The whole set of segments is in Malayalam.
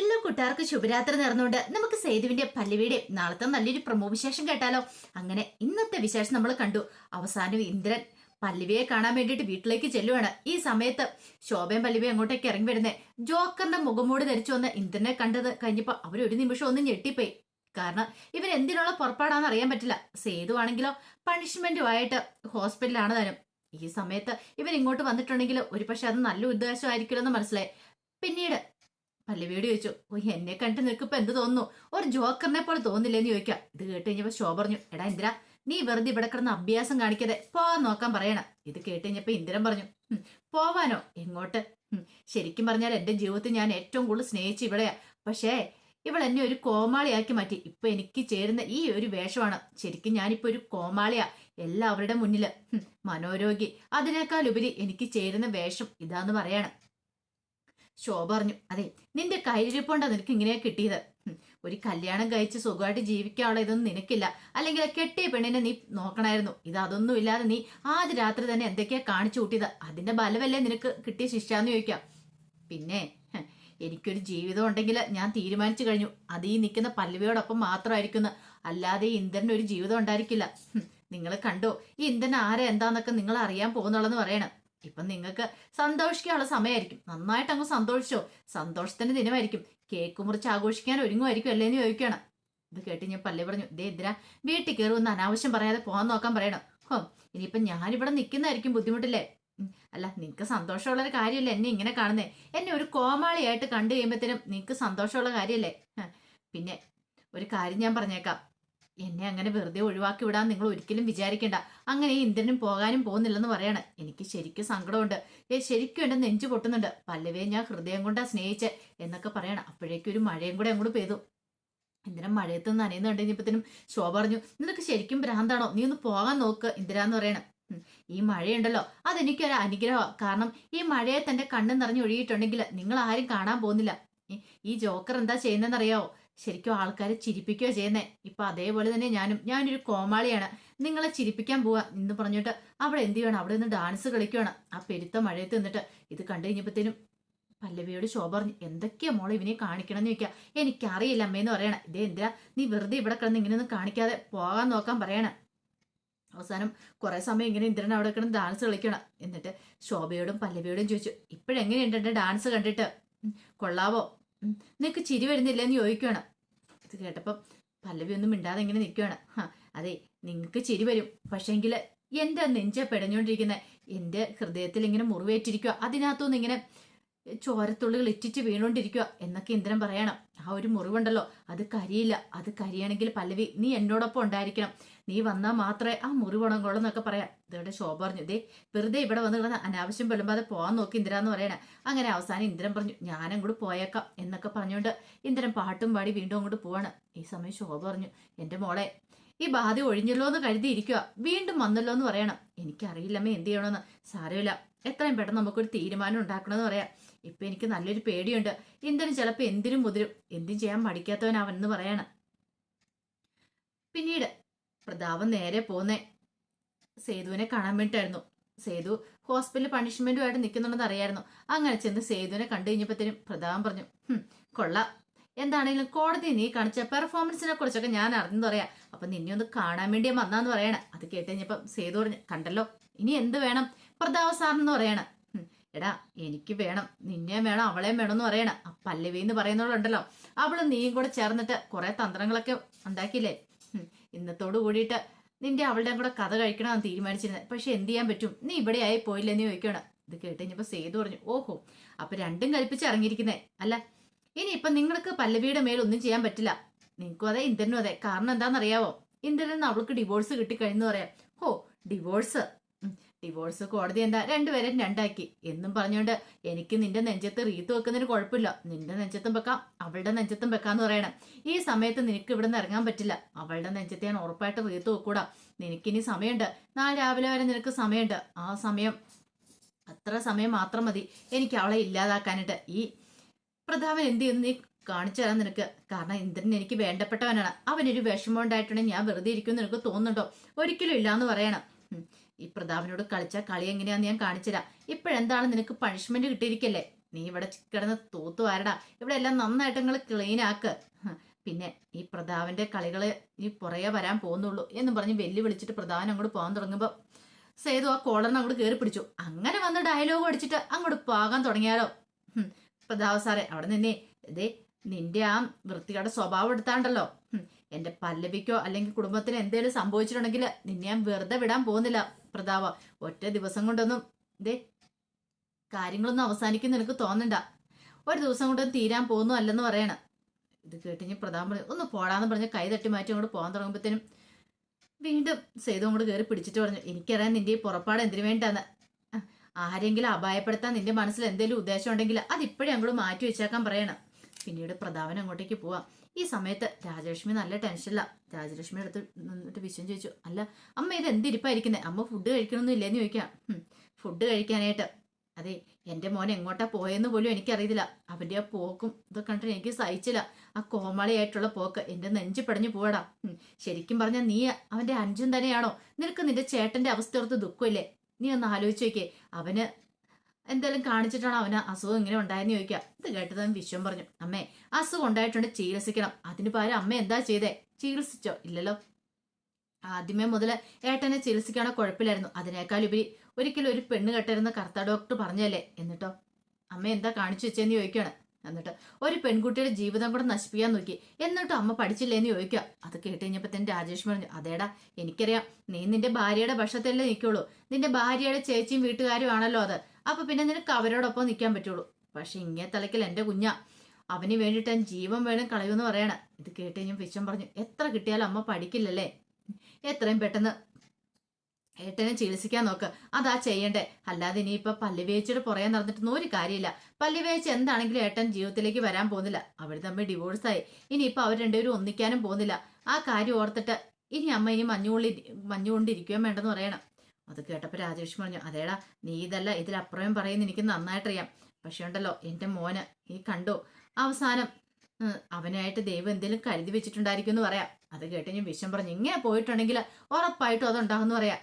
എല്ലാ കൂട്ടുകാർക്ക് ശുഭരാത്രി നേർന്നുകൊണ്ട് നമുക്ക് സേതുവിന്റെ പല്ലവിയുടെ നാളത്തെ നല്ലൊരു പ്രമോ വിശേഷം കേട്ടാലോ? അങ്ങനെ ഇന്നത്തെ വിശേഷം നമ്മൾ കണ്ടു. അവസാനം ഇന്ദ്രൻ പല്ലവിയെ കാണാൻ വേണ്ടിയിട്ട് വീട്ടിലേക്ക് ചെല്ലുവാണ്. ഈ സമയത്ത് ശോഭയും പല്ലവിയും അങ്ങോട്ടേക്ക് ഇറങ്ങി വരുന്നത് ജോക്കറിന്റെ മുഖമൂടി ധരിച്ചു വന്ന് ഇന്ദ്രനെ കണ്ടത് കഴിഞ്ഞപ്പോ അവർ ഒരു നിമിഷം ഒന്ന് ഞെട്ടിപ്പോയി. കാരണം ഇവൻ എന്തിനുള്ള പുറപ്പാടാന്ന് അറിയാൻ പറ്റില്ല. സേതു ആണെങ്കിലോ പണിഷ്മെന്റുമായിട്ട് ഹോസ്പിറ്റലാണ് താനും ഈ സമയത്ത് ഇവൻ ഇങ്ങോട്ട് വന്നിട്ടുണ്ടെങ്കിൽ ഒരു പക്ഷെ അത് നല്ല ഉദ്ദേശമായിരിക്കില്ലെന്ന് മനസ്സിലായി. പിന്നീട് പല്ലവിയോട് ചോദിച്ചു ഓ എന്നെ കണ്ട് നിൽക്കുമ്പോ എന്ത് തോന്നുന്നു? ഒരു ജോക്കറിനെ പോലെ തോന്നില്ലെന്ന് ചോദിക്കാം. ഇത് കേട്ട് കഴിഞ്ഞപ്പോ ശോ പറഞ്ഞു എടാ ഇന്ദിര നീ വെറുതെ ഇവിടെ കിടന്ന് അഭ്യാസം കാണിക്കാതെ പോ നോക്കാൻ പറയണം. ഇത് കേട്ട് കഴിഞ്ഞപ്പോ ഇന്ദ്രൻ പറഞ്ഞു പോവാനോ? എങ്ങോട്ട്? ശരിക്കും പറഞ്ഞാൽ എന്റെ ജീവിതത്തിൽ ഞാൻ ഏറ്റവും കൂടുതൽ സ്നേഹിച്ച് ഇവിടെയാ. പക്ഷേ ഇവൾ എന്നെ ഒരു കോമാളിയാക്കി മാറ്റി. ഇപ്പൊ എനിക്ക് ചേരുന്ന ഈ ഒരു വേഷമാണ്. ശരിക്കും ഞാനിപ്പോ ഒരു കോമാളിയാ എല്ലാവരുടെ മുന്നിൽ. മനോരോഗി. അതിനേക്കാൾ ഉപരി എനിക്ക് ചേരുന്ന വേഷം ഇതാന്ന് പറയാണ്. ശോഭ പറഞ്ഞു. അതെ നിന്റെ കയ്യിരിപ്പുണ്ടാ നിനക്ക് ഇങ്ങനെയാ കിട്ടിയത്. ഒരു കല്യാണം കഴിച്ച് സുഖമായിട്ട് ജീവിക്കാനുള്ള ഇതൊന്നും നിനക്കില്ല. അല്ലെങ്കിൽ കെട്ടിയ പെണ്ണിനെ നീ നോക്കണായിരുന്നു. ഇത് അതൊന്നും ഇല്ലാതെ നീ ആദ്യ രാത്രി തന്നെ എന്തൊക്കെയാ കാണിച്ചു കൂട്ടിയത്? അതിന്റെ ബലമല്ലേ നിനക്ക് കിട്ടിയ ശിക്ഷ എന്ന് ചോദിക്കാം. പിന്നെ എനിക്കൊരു ജീവിതം ഉണ്ടെങ്കിൽ ഞാൻ തീരുമാനിച്ചു കഴിഞ്ഞു. അത് ഈ നിൽക്കുന്ന പല്ലവിയോടൊപ്പം മാത്രമായിരിക്കുന്നു. അല്ലാതെ ഇന്ദ്രന് ഒരു ജീവിതം ഉണ്ടായിരിക്കില്ല. നിങ്ങൾ കണ്ടോ? ഈ ഇന്ദ്രൻ ആരെ എന്താന്നൊക്കെ നിങ്ങൾ അറിയാൻ പോകുന്നുള്ളെന്ന് പറയണം. ഇപ്പൊ നിങ്ങൾക്ക് സന്തോഷിക്കാനുള്ള സമയമായിരിക്കും. നന്നായിട്ട് അങ്ങ് സന്തോഷിച്ചോ? സന്തോഷത്തിന്റെ ദിനമായിരിക്കും. കേക്ക് മുറിച്ച് ആഘോഷിക്കാൻ ഒരുങ്ങുമായിരിക്കും അല്ലേന്ന് ചോദിക്കുകയാണ്. ഇത് കേട്ട് ഞാൻ പല്ലേ പറഞ്ഞു ദേ എന്തിനാ വീട്ടിൽ കയറി ഒന്ന് അനാവശ്യം പറയാതെ പോകാൻ നോക്കാൻ പറയണം? ഹോ ഇനിയിപ്പം ഞാനിവിടെ നിൽക്കുന്നതായിരിക്കും ബുദ്ധിമുട്ടില്ലേ? അല്ല നിങ്ങൾക്ക് സന്തോഷമുള്ള ഒരു കാര്യമല്ലേ എന്നെ ഇങ്ങനെ കാണുന്നേ? എന്നെ ഒരു കോമാളിയായിട്ട് കണ്ടു കഴിയുമ്പോഴത്തേനും നിനക്ക് സന്തോഷമുള്ള കാര്യമല്ലേ? പിന്നെ ഒരു കാര്യം ഞാൻ പറഞ്ഞേക്കാം. എന്നെ അങ്ങനെ വെറുതെ ഒഴിവാക്കി വിടാൻ നിങ്ങൾ ഒരിക്കലും വിചാരിക്കേണ്ട. അങ്ങനെ ഇന്ദ്രനും പോകാനും പോകുന്നില്ലെന്ന് പറയാണ്. എനിക്ക് ശരിക്കും സങ്കടമുണ്ട്. ഏ ശരിക്കും എന്റെ നെഞ്ചു പൊട്ടുന്നുണ്ട്. പല്ലവേ ഞാൻ ഹൃദയം കൊണ്ടാ സ്നേഹിച്ച് എന്നൊക്കെ പറയണം. അപ്പോഴേക്കും ഒരു മഴയും കൂടെ അങ്ങോട്ട് പെയ്തു. ഇന്ദ്രൻ മഴയത്ത് നനയുന്ന കണ്ടുകഴിഞ്ഞപ്പോഴത്തേനും ശോഭ പറഞ്ഞു നിനക്ക് ശരിക്കും ഭ്രാന്താണോ? നീ ഒന്ന് പോകാൻ നോക്ക് ഇന്ദിര എന്ന് പറയണം ഈ മഴയുണ്ടല്ലോ. അതെനിക്കൊരു അനുഗ്രഹമാണ് കാരണം ഈ മഴയെ തന്റെ കണ്ണ് നിറഞ്ഞൊഴുകിയിട്ടുണ്ടെങ്കിൽ നിങ്ങൾ ആരും കാണാൻ പോകുന്നില്ല. ഈ ജോക്കർ എന്താ ചെയ്യുന്നതെന്നറിയാവോ? ശരിക്കും ആൾക്കാരെ ചിരിപ്പിക്കുക ചെയ്യുന്നേ. ഇപ്പൊ അതേപോലെ തന്നെ ഞാനും ഞാനൊരു കോമാളിയാണ്. നിങ്ങളെ ചിരിപ്പിക്കാൻ പോവാ. എന്ന് പറഞ്ഞിട്ട് അവിടെ എന്ത് ചെയ്യണം? അവിടെ നിന്ന് ഡാൻസ് കളിക്കുകയാണ് ആ പെരുത്ത മഴയത്ത് നിന്നിട്ട് ഇത് കണ്ടു കഴിഞ്ഞപ്പോഴത്തേനും പല്ലവിയോട് ശോഭ പറഞ്ഞു എന്തൊക്കെയാ മോളെ ഇവനെ കാണിക്കണമെന്ന് ചോദിക്കുക എനിക്കറിയില്ല അമ്മയെന്ന് പറയണ. ഇതേ എന്തിനാ നീ വെറുതെ ഇവിടെ കിടന്ന് ഇങ്ങനെയൊന്നും കാണിക്കാതെ പോകാൻ നോക്കാൻ പറയണ. അവസാനം കുറെ സമയം ഇങ്ങനെ ഇന്ദ്രൻ അവിടെ കിടന്ന് ഡാൻസ് കളിക്കണം എന്നിട്ട് ശോഭയോടും പല്ലവിയോടും ചോദിച്ചു ഇപ്പോഴെങ്ങനെയുണ്ട് എന്റെ ഡാൻസ് കണ്ടിട്ട്? കൊള്ളാവോ? നിനക്ക് ചിരി വരുന്നില്ല എന്ന് ചോദിക്കുകയാണ് ഇത് കേട്ടപ്പം പല്ലവി ഒന്നും മിണ്ടാതെ ഇങ്ങനെ നിൽക്കുകയാണ് അതെ നിങ്ങൾക്ക് ചിരി വരും. പക്ഷേങ്കിൽ എന്റെ നെഞ്ച പെടഞ്ഞുകൊണ്ടിരിക്കുന്ന എന്റെ ഹൃദയത്തിൽ ഇങ്ങനെ മുറിവേറ്റിരിക്കുക അതിനകത്തുനിന്ന് ഇങ്ങനെ ചോരത്തുള്ളികൾ ഇറ്റിച്ച് വീണുകൊണ്ടിരിക്കുക എന്നൊക്കെ ഇന്ദ്രൻ പറയണം. ആ ഒരു മുറിവുണ്ടല്ലോ. അത് കരിയില്ല. അത് കരിയാണെങ്കിൽ പല്ലവി നീ എന്നോടൊപ്പം ഉണ്ടായിരിക്കണം. നീ വന്നാൽ മാത്രമേ ആ മുറിവുണങ്ങുള്ളൂ എന്നൊക്കെ പറയാം ഇതോടെ ശോഭ പറഞ്ഞു. ദേ വെറുതെ ഇവിടെ വന്ന് കിടന്ന് അനാവശ്യം പെടുമ്പാതെ പോകാൻ നോക്കി ഇന്ദിര എന്ന് പറയണേ. അങ്ങനെ അവസാനം ഇന്ദ്രൻ പറഞ്ഞു ഞാൻ അങ്ങോട്ട് പോയേക്കാം എന്നൊക്കെ പറഞ്ഞുകൊണ്ട് ഇന്ദ്രൻ പാട്ടും പാടി വീണ്ടും അങ്ങോട്ട് പോവാണ്. ഈ സമയം ശോഭ പറഞ്ഞു എന്റെ മോളെ ഈ ബാധ ഒഴിഞ്ഞല്ലോ എന്ന് കരുതിയിരിക്കുക വീണ്ടും വന്നല്ലോ എന്ന് പറയണം. എനിക്കറിയില്ലമ്മേ എന്ത് ചെയ്യണമെന്ന് സാരമില്ല. എത്രയും പെട്ടെന്ന് നമുക്കൊരു തീരുമാനം ഉണ്ടാക്കണമെന്ന് പറയാം. ഇപ്പം എനിക്ക് നല്ലൊരു പേടിയുണ്ട്. എന്തിനും ചിലപ്പോൾ എന്തിനും മുതിരും. എന്തും ചെയ്യാൻ മടിക്കാത്തവനവൻ എന്ന് പറയണം. പിന്നീട് പ്രതാവ് നേരെ പോന്നേ. സേതുവിനെ കാണാൻ വേണ്ടിയിട്ടായിരുന്നു. സേതു ഹോസ്പിറ്റലിൽ പണിഷ്മെന്റുമായിട്ട് നിൽക്കുന്നുണ്ടെന്ന് അറിയായിരുന്നു. അങ്ങനെ ചെന്ന് സേതുവിനെ കണ്ടു കഴിഞ്ഞപ്പോഴത്തേനും പ്രതാവം പറഞ്ഞു കൊള്ള. എന്താണെങ്കിലും കോടതി നീ കാണിച്ച പെർഫോമൻസിനെ കുറിച്ചൊക്കെ ഞാൻ അറിഞ്ഞു പറയാം. അപ്പൊ നിന്നെ ഒന്ന് കാണാൻ വേണ്ടി വന്നാന്ന് പറയണേ. അത് കേട്ട് കഴിഞ്ഞപ്പം സേതു പറഞ്ഞു കണ്ടല്ലോ. ഇനി എന്ത് വേണം? പ്രതാപ സാറിനെന്ന് പറയണം. എടാ എനിക്ക് വേണം. നിന്നെയും വേണം അവളെയും വേണം എന്ന് പറയണ. പല്ലവി എന്ന് പറയുന്നവളുണ്ടല്ലോ. അവൾ നീയും കൂടെ ചേർന്നിട്ട് കുറെ തന്ത്രങ്ങളൊക്കെ ഉണ്ടാക്കിയില്ലേ? ഇന്നത്തോട് കൂടിയിട്ട് നിന്റെ അവളുടെ കൂടെ കഥ കഴിക്കണമെന്ന് തീരുമാനിച്ചിരുന്നത് പക്ഷെ എന്ത് ചെയ്യാൻ പറ്റും? നീ ഇവിടെ ആയി പോയില്ലെന്ന് ചോദിക്കണം ഇത് കേട്ട് സേതു പറഞ്ഞു ഓഹോ അപ്പൊ രണ്ടും കൽപ്പിച്ച് ഇറങ്ങിയിരിക്കുന്നേ. അല്ല ഇനി ഇപ്പൊ നിങ്ങൾക്ക് പല്ലവിയുടെ മേൽ ഒന്നും ചെയ്യാൻ പറ്റില്ല. നിങ്ങൾക്കും അതെ ഇന്ദ്രനും അതെ. കാരണം എന്താണെന്നറിയാവോ? ഇന്ദ്രൻ അവൾക്ക് ഡിവോഴ്സ് കിട്ടിക്കഴിഞ്ഞെന്ന് പറയാം. ഹോ ഡിവോഴ്സ് ഡിവോഴ്സ് കോടതി എന്താ രണ്ടുപേരും രണ്ടാക്കി. എന്നും പറഞ്ഞുകൊണ്ട് എനിക്ക് നിന്റെ നെഞ്ചത്ത് റീത്ത് വെക്കുന്നതിന് കുഴപ്പമില്ല. നിന്റെ നെഞ്ചത്തും വെക്കാം അവളുടെ നെഞ്ചത്തും വെക്കാന്ന് പറയണം. ഈ സമയത്ത് നിനക്ക് ഇവിടെ നിന്ന് ഇറങ്ങാൻ പറ്റില്ല. അവളുടെ നെഞ്ചത്ത് ഞാൻ ഉറപ്പായിട്ട് റീത്ത് വെക്കൂടാ. നിനക്കിനി സമയമുണ്ട്. നാളെ രാവിലെ വരെ നിനക്ക് സമയമുണ്ട്. ആ സമയം അത്ര സമയം മാത്രം മതി എനിക്ക് അവളെ ഇല്ലാതാക്കാനായിട്ട്. ഈ പ്രതാപൻ എന്ത് ചെയ്യുന്നു? നീ കാണിച്ചു തരാൻ നിനക്ക്. കാരണം ഇന്ദ്രൻ എനിക്ക് വേണ്ടപ്പെട്ടവനാണ്. അവനൊരു വിഷമം ഉണ്ടായിട്ടുണ്ടെങ്കിൽ ഞാൻ വെറുതെ ഇരിക്കുമെന്ന് നിനക്ക് തോന്നുന്നുണ്ടോ? ഒരിക്കലും ഇല്ലാന്ന് പറയണം. ഈ പ്രതാപനോട് കളിച്ച കളി എങ്ങനെയാന്ന് ഞാൻ കാണിച്ചുതരാം. ഇപ്പോഴെന്താണ് നിനക്ക് പണിഷ്മെന്റ് കിട്ടിയിരിക്കല്ലേ? നീ ഇവിടെ കിടന്ന് തൂത്തു വാരടാ ഇവിടെ എല്ലാം നന്നായിട്ട് നിങ്ങൾ ക്ലീൻ ആക്ക്. പിന്നെ ഈ പ്രതാപന്റെ കളികൾ നീ പുറകെ വരാൻ പോകുന്നുള്ളൂ എന്ന് പറഞ്ഞ് വെല്ലു വിളിച്ചിട്ട് പ്രധാനം അങ്ങോട്ട് പോകാൻ തുടങ്ങുമ്പോൾ സേതു ആ കോളറിന് അങ്ങോട്ട് കയറി പിടിച്ചു. അങ്ങനെ വന്ന് ഡയലോഗ് അടിച്ചിട്ട് അങ്ങോട്ട് പോകാൻ തുടങ്ങിയാലോ? പ്രതാവ് സാറേ അവിടെ നിന്നേ. ഇതേ നിന്റെ ആ വൃത്തിയുടെ സ്വഭാവം എടുത്താണ്ടല്ലോ. എന്റെ പല്ലവിക്കോ അല്ലെങ്കിൽ കുടുംബത്തിന് എന്തെങ്കിലും സംഭവിച്ചിട്ടുണ്ടെങ്കിൽ നിന്നെ ഞാൻ വെറുതെ വിടാൻ പോകുന്നില്ല. പ്രതാപ ഒറ്റ ദിവസം കൊണ്ടൊന്നും ദേ കാര്യങ്ങളൊന്നും അവസാനിക്കുന്ന എനിക്ക് തോന്നണ്ട. ഒരു ദിവസം കൊണ്ടൊന്നും തീരാൻ പോകുന്നു അല്ലെന്ന് പറയണം. ഇത് കേട്ടിഞ്ഞ് പ്രതാപം പറഞ്ഞു ഒന്ന് പോടാന്ന് പറഞ്ഞ് കൈ തട്ടി മാറ്റി അങ്ങോട്ട് പോകാൻ തുടങ്ങുമ്പോഴത്തേനും വീണ്ടും സേതു അങ്ങോട്ട് കയറി പിടിച്ചിട്ട് പറഞ്ഞു എനിക്കറിയാൻ നിന്റെ ഈ പുറപ്പാട് എന്തിനു വേണ്ടാന്ന് ആരെങ്കിലും അപായപ്പെടുത്താൻ നിന്റെ മനസ്സിൽ എന്തെങ്കിലും ഉദ്ദേശം ഉണ്ടെങ്കിൽ അതിപ്പോഴേ അങ്ങോട്ട് മാറ്റി വെച്ചേക്കാൻ പറയണം. പിന്നീട് പ്രതാപൻ അങ്ങോട്ടേക്ക് പോവാം. ഈ സമയത്ത് രാജലക്ഷ്മി നല്ല ടെൻഷനില്ല രാജലക്ഷ്മി അടുത്ത് നിന്നിട്ട് വിശ്വം ചോദിച്ചു അല്ല അമ്മ ഇത് എന്തിരിപ്പായിരിക്കുന്നത് അമ്മ ഫുഡ് കഴിക്കണമെന്നും ഇല്ലെന്ന് ചോദിക്കാം ഫുഡ് കഴിക്കാനായിട്ട്. അതെ എന്റെ മോൻ എങ്ങോട്ടാ പോയെന്ന് പോലും എനിക്കറിയത്തില്ല. അവന്റെ ആ പോക്കും ഇതൊക്കെ കണ്ടിട്ട് എനിക്ക് സഹിച്ചില്ല. ആ കോമാളിയായിട്ടുള്ള പോക്ക് എന്റെ നെഞ്ചു പടഞ്ഞു പോവാടാ. ശരിക്കും പറഞ്ഞാൽ നീ അവന്റെ അഞ്ചും തന്നെയാണോ? നിനക്ക് നിന്റെ ചേട്ടന്റെ അവസ്ഥ ഓർത്ത് ദുഃഖമില്ലേ? നീ ഒന്ന് ആലോചിച്ച് നോക്കിയേ. അവന് എന്തായാലും കാണിച്ചിട്ടാണ് അവന് അസുഖം ഇങ്ങനെ ഉണ്ടായെന്ന് ചോദിക്കുക? ഇത് കേട്ടതും വിശ്വം പറഞ്ഞു. അമ്മേ അസുഖം ഉണ്ടായിട്ടുണ്ട് ചികിത്സിക്കണം. അതിന് പകരം അമ്മ എന്താ ചെയ്തേ? ചികിത്സിച്ചോ? ഇല്ലല്ലോ. ആദ്യമേ മുതൽ ഏട്ടനെ ചികിത്സിക്കാണോ കുഴപ്പമില്ലായിരുന്നു. അതിനേക്കാൾ ഉപരി ഒരിക്കലും ഒരു പെണ്ണ് കെട്ടരുന്ന കർത്ത ഡോക്ടർ പറഞ്ഞല്ലേ എന്നിട്ടോ? അമ്മ എന്താ കാണിച്ചു വെച്ചെന്ന് ചോദിക്കുകയാണ്. എന്നിട്ട് ഒരു പെൺകുട്ടിയുടെ ജീവിതം കൂടെ നശിപ്പിക്കാൻ നോക്കി. എന്നിട്ടും അമ്മ പഠിച്ചില്ലേന്ന് ചോദിക്കുക. അത് കേട്ട് കഴിഞ്ഞപ്പോൾ തന്നെ രാജേഷ് പറഞ്ഞു അതേടാ എനിക്കറിയാം. നീ നിന്റെ ഭാര്യയുടെ ഭക്ഷണത്തിലല്ലേ നിൽക്കുള്ളൂ. നിന്റെ ഭാര്യയുടെ ചേച്ചിയും വീട്ടുകാരും ആണല്ലോ അത്. അപ്പൊ പിന്നെ നിനക്ക് അവരോടൊപ്പം നിൽക്കാൻ പറ്റുള്ളൂ. പക്ഷെ ഇങ്ങനെ തലയ്ക്കൽ എന്റെ കുഞ്ഞ. അവന് വേണ്ടിയിട്ട് ജീവൻ വേണം കളയുമെന്ന് പറയണ. ഇത് കേട്ട് ഞാൻ പിച്ചം പറഞ്ഞു. എത്ര കിട്ടിയാലും അമ്മ പഠിക്കില്ലല്ലേ? എത്രയും പെട്ടെന്ന് ഏട്ടനെ ചികിത്സിക്കാൻ നോക്ക്. അതാ ചെയ്യണ്ടേ. അല്ലാതെ ഇനിയിപ്പൊ പല്ലുവേച്ചിയുടെ പുറകെ നടന്നിട്ടൊന്നും ഒരു കാര്യമില്ല. പല്ലുവേച്ച് എന്താണെങ്കിലും ഏട്ടൻ ജീവിതത്തിലേക്ക് വരാൻ പോകുന്നില്ല. അവർ തമ്മിൽ ഡിവോഴ്സായി. ഇനിയിപ്പൊ അവർ രണ്ടുപേരും ഒന്നിക്കാനും പോകുന്നില്ല. ആ കാര്യം ഓർത്തിട്ട് ഇനി അമ്മ ഇനി മഞ്ഞുകൊള്ളി മഞ്ഞുകൊണ്ടിരിക്കുകയും വേണ്ടെന്ന് പറയണം. അത് കേട്ടപ്പോൾ രാജേഷ് പറഞ്ഞു അതേടാ നീ ഇതല്ല ഇതിലപ്പുറം പറയുന്ന എനിക്ക് നന്നായിട്ടറിയാം. പക്ഷെ ഉണ്ടല്ലോ എന്റെ മോന് ഈ കണ്ടു. അവസാനം അവനായിട്ട് ദൈവം എന്തെങ്കിലും കരുതി വെച്ചിട്ടുണ്ടായിരിക്കും എന്ന് പറയാം. അത് കേട്ട് ഞാൻ വിഷം പറഞ്ഞു ഇങ്ങനെ പോയിട്ടുണ്ടെങ്കിൽ ഉറപ്പായിട്ടും അതുണ്ടാകുമെന്ന് പറയാം.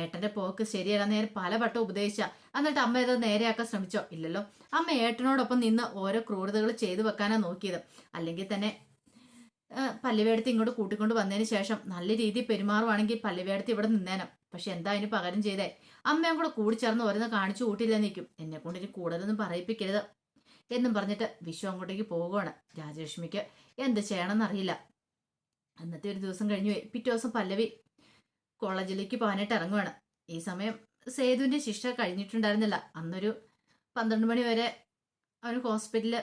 ഏട്ടന്റെ പോക്ക് ശരിയല്ല നേരെ പലവട്ടം ഉപദേശിച്ച. എന്നിട്ട് അമ്മ ഇത് നേരെയാക്കാൻ ശ്രമിച്ചോ? ഇല്ലല്ലോ. അമ്മ ഏട്ടനോടൊപ്പം നിന്ന് ഓരോ ക്രൂരതകൾ ചെയ്തു വെക്കാനാ നോക്കിയത്. അല്ലെങ്കിൽ തന്നെ പല്ലുവേടത്ത് ഇങ്ങോട്ട് കൂട്ടിക്കൊണ്ട് വന്നതിന് ശേഷം നല്ല രീതിയിൽ പെരുമാറുവാണെങ്കിൽ പല്ലുവേടത്ത് ഇവിടെ നിന്നേനം. പക്ഷെ എന്താ അതിന് പകരം ചെയ്തേ? അമ്മയും കൂടെ കൂടി ചേർന്ന് ഓരോന്ന് കാണിച്ചു കൂട്ടില്ല നിൽക്കും. എന്നെ കൊണ്ട് ഇനി കൂടുതലൊന്നും പറയിപ്പിക്കരുത് എന്നും പറഞ്ഞിട്ട് വിശ്വ അങ്ങോട്ടേക്ക് പോവുകയാണ്. രാജലക്ഷ്മിക്ക് എന്ത് ചെയ്യണമെന്ന് അറിയില്ല. അന്നത്തെ ഒരു ദിവസം കഴിഞ്ഞു പിറ്റേ ദിവസം പല്ലവി കോളേജിലേക്ക് പോകാനായിട്ട് ഇറങ്ങുവാണ്. ഈ സമയം സേതുവിന്റെ ശിക്ഷ കഴിഞ്ഞിട്ടുണ്ടായിരുന്നില്ല. അന്നൊരു പന്ത്രണ്ട് മണി വരെ അവന് ഹോസ്പിറ്റലിൽ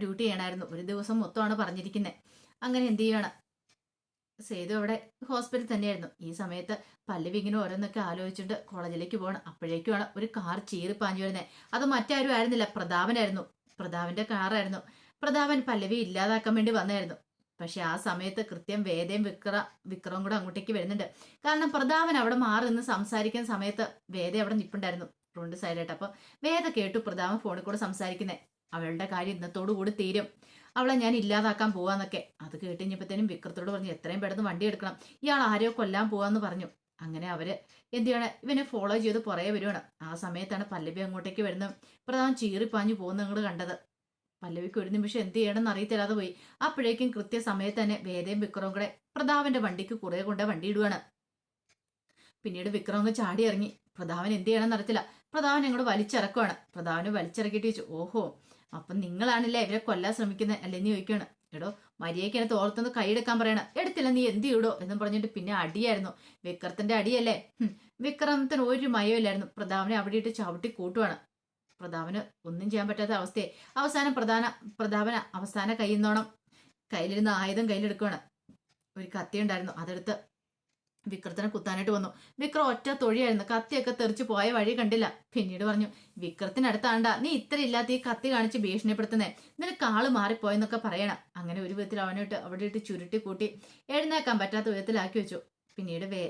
ഡ്യൂട്ടി ചെയ്യണമായിരുന്നു. ഒരു ദിവസം മൊത്തമാണ് പറഞ്ഞിരിക്കുന്നത് അങ്ങനെ എന്ത് ചെയ്യാണ് സേതു അവിടെ ഹോസ്പിറ്റലിൽ തന്നെയായിരുന്നു. ഈ സമയത്ത് പല്ലവി ഇങ്ങനെ ഓരോന്നൊക്കെ ആലോചിച്ചിട്ട് കോളേജിലേക്ക് പോകണം അപ്പോഴേക്കുമാണ് ഒരു കാർ ചീറി പാഞ്ഞു വരുന്നത് അത് മറ്റാരും ആയിരുന്നില്ല. പ്രതാപനായിരുന്നു. പ്രതാപന്റെ കാറായിരുന്നു. പ്രതാപൻ പല്ലവി ഇല്ലാതാക്കാൻ വേണ്ടി വന്നായിരുന്നു. പക്ഷെ ആ സമയത്ത് കൃത്യം വേദയും വിക്ര വിക്രവും കൂടെ അങ്ങോട്ടേക്ക് വരുന്നുണ്ട്. കാരണം പ്രതാപൻ അവിടെ മാറി നിന്ന് സംസാരിക്കുന്ന സമയത്ത് വേദ അവിടെ നിപ്പുണ്ടായിരുന്നു. റോണ്ട് സൈഡായിട്ട്. അപ്പൊ വേദ കേട്ടു പ്രതാപൻ ഫോണിൽ കൂടെ സംസാരിക്കുന്നത് അവളുടെ കാര്യം ഇന്നത്തോടു കൂടി തീരും. അവളെ ഞാൻ ഇല്ലാതാക്കാൻ പോവാന്നൊക്കെ. അത് കേട്ട് കഴിഞ്ഞപ്പോഴത്തേനും വിക്രത്തോട് പറഞ്ഞു എത്രയും പെട്ടെന്ന് വണ്ടി എടുക്കണം. ഇയാൾ ആരെയോ കൊല്ലാൻ പോവാന്ന് പറഞ്ഞു. അങ്ങനെ അവർ എന്ത് ചെയ്യണം? ഇവനെ ഫോളോ ചെയ്ത് പുറകെ വരുവാണ്. ആ സമയത്താണ് പല്ലവി അങ്ങോട്ടേക്ക് വരുന്നത്. പ്രധാനം ചീറിപ്പാഞ്ഞു പോകുന്ന നിങ്ങൾ കണ്ടത്. പല്ലവിക്ക് ഒരു നിമിഷം എന്ത് ചെയ്യണമെന്ന് അറിയത്തില്ലാതെ പോയി. അപ്പോഴേക്കും കൃത്യസമയത്ത് തന്നെ വേദയും വിക്രവും കൂടെ പ്രതാപന്റെ വണ്ടിക്ക് കുറെ കൊണ്ട് വണ്ടി ഇടുവാണ്. പിന്നീട് വിക്രം ചാടി ഇറങ്ങി പ്രതാപൻ എന്ത് ചെയ്യണമെന്ന് അറിയത്തില്ല. പ്രതാപൻ അങ്ങോട്ട് വലിച്ചിറക്കുവാണ്. പ്രതാപന് വലിച്ചിറക്കിയിട്ട് ചോദിച്ചു ഓഹോ അപ്പം നിങ്ങളാണല്ലേ ഇവരെ കൊല്ലാൻ ശ്രമിക്കുന്നത് അല്ലെന്ന് ചോദിക്കുകയാണ്. എടോ മരിയയ്ക്ക് എന്നെ തോർത്തൊന്ന് കൈയെടുക്കാൻ പറയണം. എടുത്തില്ല നീ എന്ത് ചെയ്യൂടോ? എന്നും പറഞ്ഞിട്ട് പിന്നെ അടിയായിരുന്നു. വിക്രത്തിന്റെ അടിയല്ലേ? വിക്രമത്തിന് ഒരു മയമില്ലായിരുന്നു പ്രതാപനെ അവിടെ ഇട്ട് ചവിട്ടി കൂട്ടുവാണ്. പ്രതാപന് ഒന്നും ചെയ്യാൻ പറ്റാത്ത അവസ്ഥയെ അവസാനം പ്രധാന പ്രതാപന അവസാന കൈ എന്നോണം കയ്യിലിരുന്ന് ആയുധം കയ്യിലെടുക്കുകയാണ് ഒരു കത്തി ഉണ്ടായിരുന്നു. അതെടുത്ത് വിക്രത്തിനെ കുത്താനായിട്ട് വന്നു. വിക്രം ഒറ്റ തൊഴിയായിരുന്നു കത്തിയൊക്കെ തെറിച്ച് പോയ വഴി കണ്ടില്ല. പിന്നീട് പറഞ്ഞു വിക്രത്തിനടുത്താണ്ട. നീ ഇത്ര ഇല്ലാത്ത ഈ കത്തി കാണിച്ച് ഭീഷണിപ്പെടുത്തുന്നേ. നിനക്ക് ആൾ മാറിപ്പോയെന്നൊക്കെ പറയണം. അങ്ങനെ ഒരു വിധത്തിൽ അവനോട്ട് അവിടെ ഇട്ട് ചുരുട്ടി കൂട്ടി എഴുന്നേക്കാൻ പറ്റാത്ത വിധത്തിലാക്കി വെച്ചു. പിന്നീട് വേ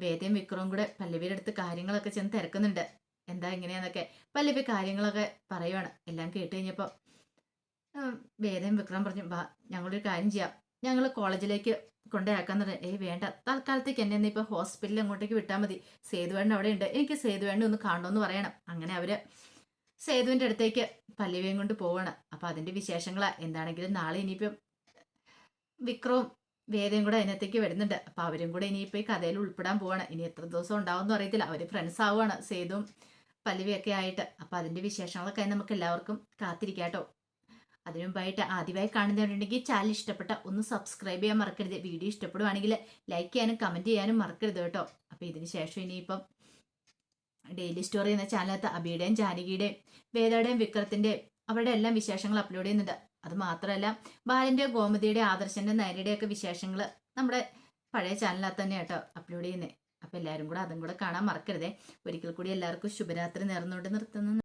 വേദയും വിക്രവും കൂടെ പല്ലവിയുടെ അടുത്ത് കാര്യങ്ങളൊക്കെ ചെന്ന് തിരക്കുന്നുണ്ട്. എന്താ ഇങ്ങനെയാന്നൊക്കെ പല്ലവി കാര്യങ്ങളൊക്കെ പറയുവാണ്. എല്ലാം കേട്ട് കഴിഞ്ഞപ്പോൾ വേദയും വിക്രം പറഞ്ഞു ബാ ഞങ്ങളൊരു കാര്യം ചെയ്യാം. ഞങ്ങൾ കോളേജിലേക്ക് കൊണ്ടുപോയാക്കാന്ന് പറഞ്ഞു ഏയ് വേണ്ട. തൽക്കാലത്തേക്ക് എന്നെ ഇപ്പൊ ഹോസ്പിറ്റലിൽ അങ്ങോട്ടേക്ക് വിട്ടാൽ മതി. സേതുവേണ്ണ അവിടെ ഉണ്ട്. എനിക്ക് സേതുവേണ്ണ ഒന്ന് കാണണമെന്ന് പറയണം. അങ്ങനെ അവർ സേതുവിന്റെ അടുത്തേക്ക് പല്ലവിയും കൊണ്ട് പോവാണ്. അപ്പൊ അതിന്റെ വിശേഷങ്ങളാ. എന്താണെങ്കിലും നാളെ ഇനിയിപ്പം വിക്രവും വേദയും കൂടെ അതിനകത്തേക്ക് വരുന്നുണ്ട്. അപ്പൊ അവരും കൂടെ ഇനിയിപ്പോ ഈ കഥയിൽ ഉൾപ്പെടാൻ പോവാണ്. ഇനി എത്ര ദിവസം ഉണ്ടാവും അറിയത്തില്ല. അവർ ഫ്രണ്ട്സ് ആവുകയാണ് സേതുവും പല്ലവിയൊക്കെ ആയിട്ട്. അപ്പൊ അതിന്റെ വിശേഷങ്ങളൊക്കെ നമുക്ക് എല്ലാവർക്കും കാത്തിരിക്കാട്ടോ അതിനു മുമ്പായിട്ട് ആദ്യമായി കാണുന്നവരുണ്ടെങ്കിൽ ചാനൽ ഇഷ്ടപ്പെട്ട ഒന്ന് സബ്സ്ക്രൈബ് ചെയ്യാൻ മറക്കരുത്. വീഡിയോ ഇഷ്ടപ്പെടുവാണെങ്കിൽ ലൈക്ക് ചെയ്യാനും കമന്റ് ചെയ്യാനും മറക്കരുത് കേട്ടോ. അപ്പോൾ ഇതിന് ശേഷം ഇനിയിപ്പം ഡെയിലി സ്റ്റോറി എന്ന ചാനലകത്ത് അബിയുടെയും ജാനകിയുടെയും വേദയുടെയും വിക്രത്തിന്റെയും അവരുടെ എല്ലാം വിശേഷങ്ങൾ അപ്ലോഡ് ചെയ്യുന്നുണ്ട്. അത് മാത്രമല്ല ബാലന്റെ ഗോമതിയുടെ ആദർശന്റെ നയനയുടെ ഒക്കെ വിശേഷങ്ങൾ നമ്മുടെ പഴയ ചാനലിനകത്ത് തന്നെ കേട്ടോ അപ്ലോഡ് ചെയ്യുന്നത് അപ്പോൾ എല്ലാവരും കൂടെ അതും കൂടെ കാണാൻ മറക്കരുതേ. ഒരിക്കൽ കൂടി എല്ലാവർക്കും ശുഭരാത്രി നേർന്നുകൊണ്ട് നിർത്തുന്നു.